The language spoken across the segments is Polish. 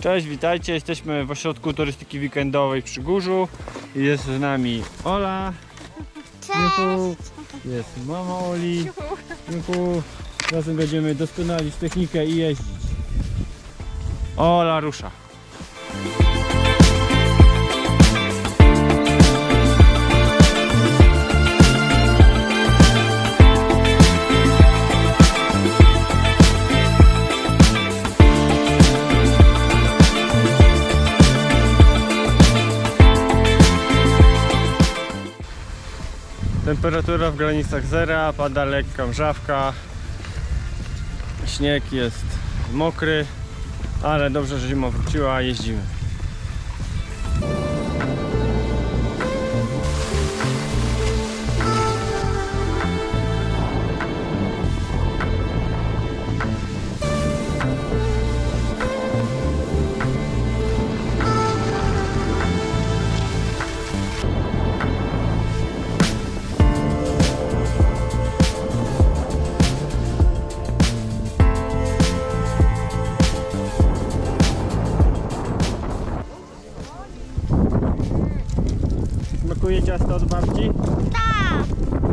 Cześć, witajcie. Jesteśmy w ośrodku turystyki weekendowej w Przygórzu. Jest z nami Ola. Juhu. Jest mama Oli. Juhu. Razem będziemy doskonalić technikę i jeździć. Ola rusza. Temperatura w granicach zera, pada lekka mrzawka. Śnieg jest mokry, ale dobrze, że zima wróciła, jeździmy. Smakuje ciasto od babci? Tak.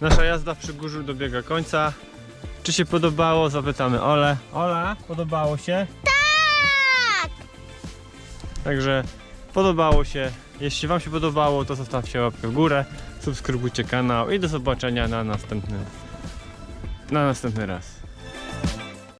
Nasza jazda w Przygórzu dobiega końca. Czy się podobało? Zapytamy Ole. Ola, podobało się? Tak. Także podobało się. Jeśli Wam się podobało, to zostawcie łapkę w górę, subskrybujcie kanał i do zobaczenia na następny, na następny raz.